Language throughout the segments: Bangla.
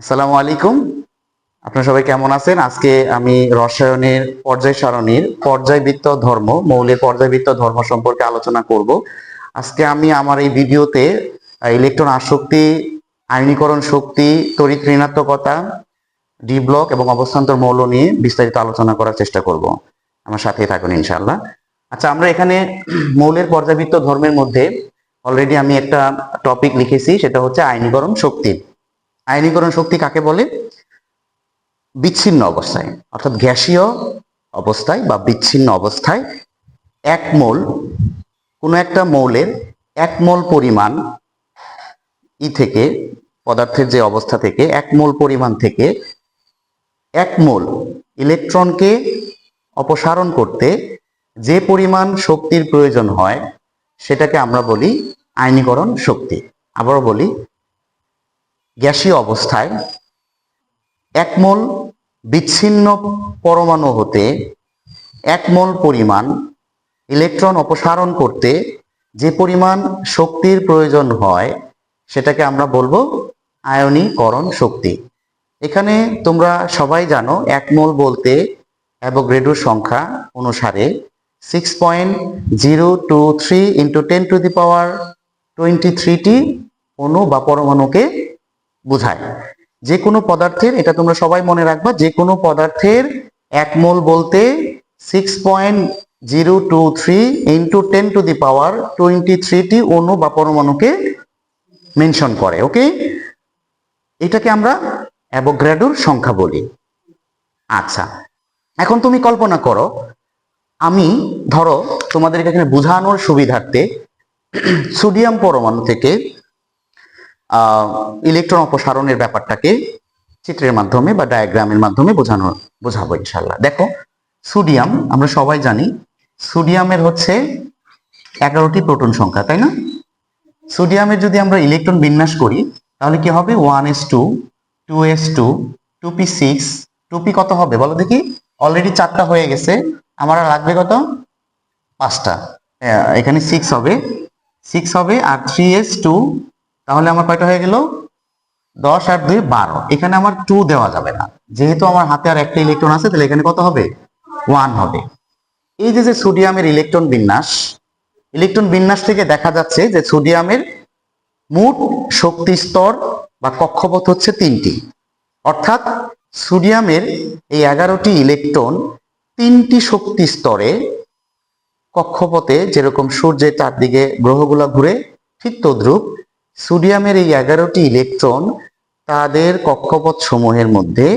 আসসালামু আলাইকুম। আপনারা সবাই কেমন আছেন? আজকে আমি রসায়নের পর্যায় সারণীর পর্যায়বৃত্ত ধর্ম, মৌলের পর্যায়বৃত্ত ধর্ম সম্পর্কে আলোচনা করব। আজকে আমি আমার এই ভিডিওতে ইলেকট্রন আসক্তি, আয়নীকরণ শক্তি, তড়িৎ ঋণাত্মকতা, ডি ব্লক এবং অবস্থান্তর মৌল নিয়ে বিস্তারিত আলোচনা করার চেষ্টা করব। আমার সাথে থাকুন ইনশাআল্লাহ। আচ্ছা আমরা এখানে মৌলের পর্যায়বৃত্ত ধর্মের মধ্যে অলরেডি আমি একটা টপিক লিখেছি, সেটা হচ্ছে আয়নীকরণ শক্তি। আয়নীকরণ শক্তি কাকে বলে? বিচ্ছিন্ন অবস্থায়, অর্থাৎ গ্যাসীয় অবস্থায় বা বিচ্ছিন্ন অবস্থায় এক মোল, কোনো একটা মৌলের এক মোল পরিমাণ ই থেকে, পদার্থের যে অবস্থা থেকে, এক মোল পরিমাণ থেকে এক মোল ইলেকট্রনকে অপসারণ করতে যে পরিমাণ শক্তির প্রয়োজন হয়, সেটাকে আমরা বলি আয়নীকরণ শক্তি। আবারও বলি গ্যাসীয় অবস্থায় এক মোল বিচ্ছিন্ন পরমাণু হতে এক মোল পরিমাণ ইলেকট্রন অপসারণ করতে যে পরিমাণ শক্তির প্রয়োজন হয়, সেটাকে আমরা বলব আয়নীকরণ শক্তি। এখানে তোমরা সবাই জানো এক মোল বলতে অ্যাভোগ্রেডোর সংখ্যা অনুসারে six point zero two three into ten to the power twenty thirty অণু বা পরমাণুকে বোঝায়। যে কোনো পদার্থের, এটা তোমরা সবাই মনে রাখবা যে কোনো পদার্থের এক মোল বলতে six point zero two three into ten to the power twenty thirty অণু বা পরমাণুকে মেনশন করে ওকে এটাকে আমরা অ্যাভোগ্র্যাডোর সংখ্যা বলি। আচ্ছা এখন তুমি কল্পনা করো, আমি ধরো তোমাদের এখানে বোঝানোর সুবিধার্থে সোডিয়াম পরমাণু থেকে ইলেকট্রন অপসারণের ব্যাপারটাকে চিত্রের মাধ্যমে বা ডায়াগ্রামের মাধ্যমে বোঝানো, বোঝাবো ইনশাল্লাহ দেখো সোডিয়াম আমরা সবাই জানি সোডিয়ামের হচ্ছে এগারোটি প্রোটন সংখ্যা, তাই না? সোডিয়ামের যদি আমরা ইলেকট্রন বিন্যাস করি, তাহলে কি হবে? One s two two s two two p six two p কত হবে? বলো দেখি। অলরেডি চারটা হয়ে গেছে। আমার লাগবে কত? পাঁচটা। এখানে সিক্স হবে। সিক্স হবে আর থ্রি এস টু তাহলে আমার কয়টা হয়ে গেল? দশ আর দুই, বারো। এখানে আমার টু দেওয়া যাবে না। যেহেতু আমার হাতে আর একটা ইলেকট্রন আছে, তাহলে এখানে কত হবে? ওয়ান হবে। এই যে যে সোডিয়ামের ইলেকট্রন বিন্যাস ইলেকট্রন বিন্যাস থেকে দেখা যাচ্ছে যে সোডিয়ামের মোট শক্তি স্তর বা কক্ষপথ হচ্ছে তিনটি। অর্থাৎ সোডিয়ামের এই এগারোটি ইলেকট্রন তিনটি শক্তি স্তরে কক্ষপথে যেরকম সূর্যের চারদিকে গ্রহগুলো ঘুরে, ঠিক তদ্রুপ সোডিয়ামের এই এগারোটি ইলেকট্রন তাদের কক্ষপথ সমূহের মধ্যে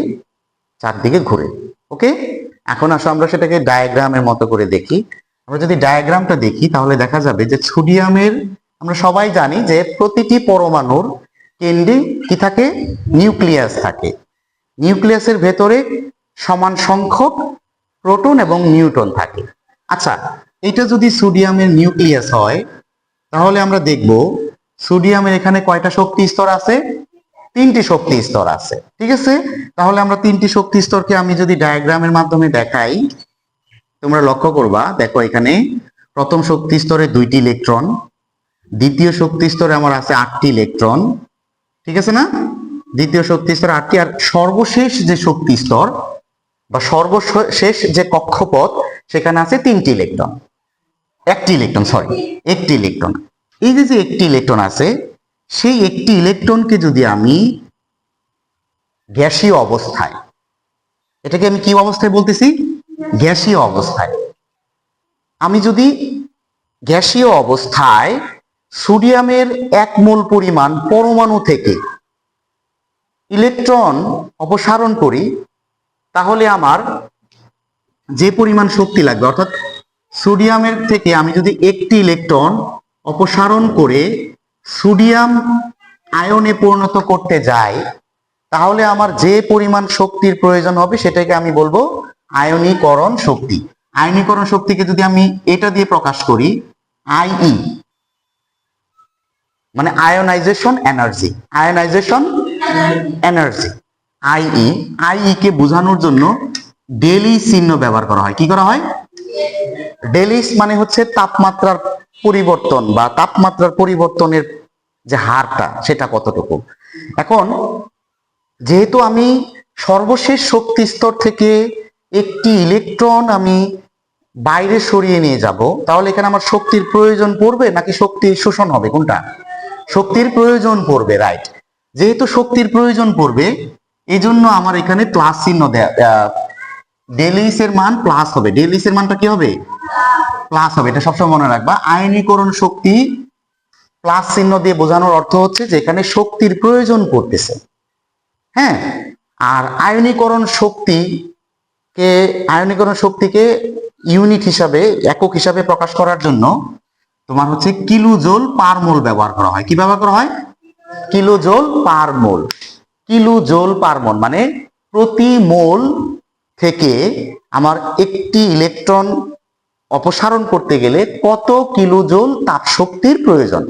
চারদিকে ঘুরে, ওকে? এখন আসো আমরা সেটাকে ডায়াগ্রামের মতো করে দেখি। আমরা যদি ডায়াগ্রামটা দেখি, তাহলে দেখা যাবে যে সোডিয়ামের, আমরা সবাই জানি যে প্রতিটি পরমাণুর কেন্দ্রে কি থাকে? নিউক্লিয়াস থাকে। নিউক্লিয়াসের ভেতরে সমান সংখ্যক প্রোটন এবং নিউট্রন থাকে। আচ্ছা এটা যদি সোডিয়ামের নিউক্লিয়াস হয়, তাহলে আমরা দেখব সোডিয়ামের এখানে কয়টা শক্তি স্তর আছে? তিনটি শক্তি স্তর আছে। ঠিক আছে? তাহলে আমরা তিনটি শক্তি স্তরকে আমি যদি ডায়াগ্রামের মাধ্যমে দেখাই, তোমরা লক্ষ্য করবা, দেখো এখানে প্রথম শক্তি স্তরে দুইটি ইলেকট্রন, দ্বিতীয় শক্তি স্তরে আমার আছে আটটি ইলেকট্রন, ঠিক আছে না? দ্বিতীয় শক্তি স্তর আটটি, আর সর্বশেষ যে শক্তি স্তর বা সর্বশেষ যে কক্ষপথ, সেখানে আছে তিনটি ইলেকট্রন। একটি ইলেকট্রন সরি একটি ইলেকট্রন। এই যে যে একটি ইলেকট্রন আছে, সেই একটি ইলেকট্রনকে যদি আমি গ্যাসীয় অবস্থায়, এটাকে আমি কি অবস্থায় বলতেছি? গ্যাসীয় অবস্থায়। আমি যদি গ্যাসীয় অবস্থায় সোডিয়ামের এক মোল পরিমাণ পরমাণু থেকে ইলেকট্রন অপসারণ করি, তাহলে আমার যে পরিমাণ শক্তি লাগবে, অর্থাৎ সোডিয়ামের থেকে আমি যদি একটি ইলেকট্রন অপসারণ করে সোডিয়াম আয়নে পরিণত করতে যাই তাহলে আমার যে পরিমাণ শক্তির প্রয়োজন হবে সেটাকে আমি বলব আয়নীকরণ শক্তি। আয়নীকরণ শক্তিকে যদি আমি এটা দিয়ে প্রকাশ করি আইই মানে ionisation energy ionisation energy IE IE কে বোঝানোর জন্য ডেলি চিহ্ন ব্যবহার করা হয়। কি করা হয়? ডেলিস মানে হচ্ছে তাপমাত্রার পরিবর্তন বা তাপমাত্রার পরিবর্তনের যে হারটা, সেটা কতটুকু? এখন, যেহেতু আমি সর্বশেষ শক্তি স্তর থেকে একটি ইলেকট্রন আমি বাইরে সরিয়ে নিয়ে যাব, তাহলে এখানে আমার শক্তির প্রয়োজন পড়বে নাকি শক্তি শোষণ হবে? কোনটা? শক্তির প্রয়োজন পড়বে রাইট যেহেতু শক্তির প্রয়োজন পড়বে এই জন্য আমার এখানে প্লাস চিহ্ন ডেলিস এর মান প্লাস হবে। ডেলিস এর মানটা কি হবে? প্লাস হবে, এটা সবসময় মনে রাখবা। আয়নীকরণ শক্তি প্লাস চিহ্ন দিয়ে বোঝানোর অর্থ হচ্ছে যে এখানে শক্তির প্রয়োজন পড়তেছে। হ্যাঁ? আর আয়নীকরণ শক্তি কে, আয়নীকরণ শক্তিকে ইউনিট হিসাবে, একক হিসাবে প্রকাশ করার জন্য তোমার হচ্ছে কিলোজোল পার মোল ব্যবহার করা হয়। কি ব্যবহার করা হয়? কিলোজোল পার মোল। কিলোজোল পার মোল মানে প্রতি মোল থেকে আমার একটি ইলেকট্রন অপসারণ করতে গেলে কত কিলোজোল তাপ শক্তির প্রয়োজন?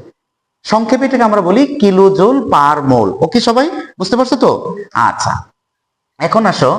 সংক্ষেপে এটাকে আমরা বলি কিলোজোল পার মোল। ওকে সবাই? বুঝতে পারছ তো? আচ্ছা। এখন আসো।